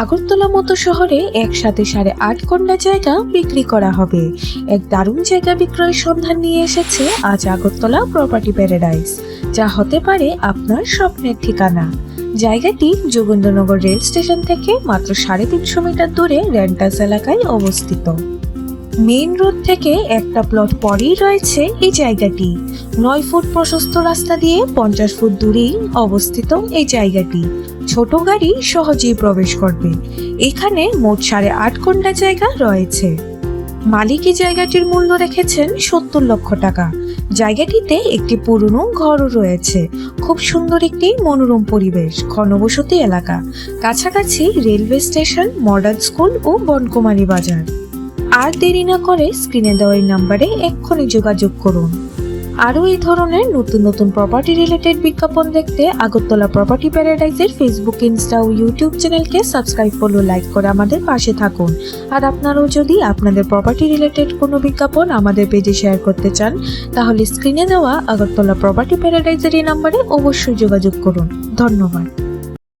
আগরতলা মতো শহরে একসাথে সাড়ে আট ঘণ্টা জায়গা বিক্রি করা হবে। এক দারুণ জায়গা বিক্রয়ের সন্ধান নিয়ে এসেছে আজ আগরতলা প্রপার্টি প্যারাডাইস, যা হতে পারে আপনার স্বপ্নের ঠিকানা। জায়গাটি যোগেন্দ্রনগর রেল স্টেশন থেকে মাত্র সাড়ে তিনশো মিটার দূরে রেন্টাস এলাকায় অবস্থিত। মেইন রোড থেকে একটা প্লট পরেই রয়েছে এই জায়গাটি। নয় ফুট প্রশস্ত রাস্তা দিয়ে পঞ্চাশ ফুট দূরেই অবস্থিত এই জায়গাটি। ছোট গাড়ি সহজেই প্রবেশ করবে। এখানে মোট সাড়ে আট ঘণ্টা জায়গা রয়েছে। মালিক জায়গাটির মূল্য রেখেছেন সত্তর লক্ষ টাকা। জায়গাটিতে একটি পুরনো ঘরও রয়েছে। খুব সুন্দর একটি মনোরম পরিবেশ, ঘনবসতি এলাকা। কাছাকাছি রেলওয়ে স্টেশন, মডার্ন স্কুল ও বনকুমারী বাজার। আর দেরি না করে স্ক্রিনে দেওয়া এই নাম্বারে এক্ষুনি যোগাযোগ করুন। আরও এই ধরনের নতুন নতুন প্রপার্টি রিলেটেড বিজ্ঞাপন দেখতে আগরতলা প্রপার্টি প্যারাডাইজের ফেসবুক ইনস্টা ও ইউটিউব চ্যানেলকে সাবস্ক্রাইব করল লাইক করে আমাদের পাশে থাকুন। আর আপনারাও যদি আপনাদের প্রপার্টি রিলেটেড কোনো বিজ্ঞাপন আমাদের পেজে শেয়ার করতে চান, তাহলে স্ক্রিনে দেওয়া আগরতলা প্রপার্টি প্যারাডাইজের এই নাম্বারে অবশ্যই যোগাযোগ করুন। ধন্যবাদ।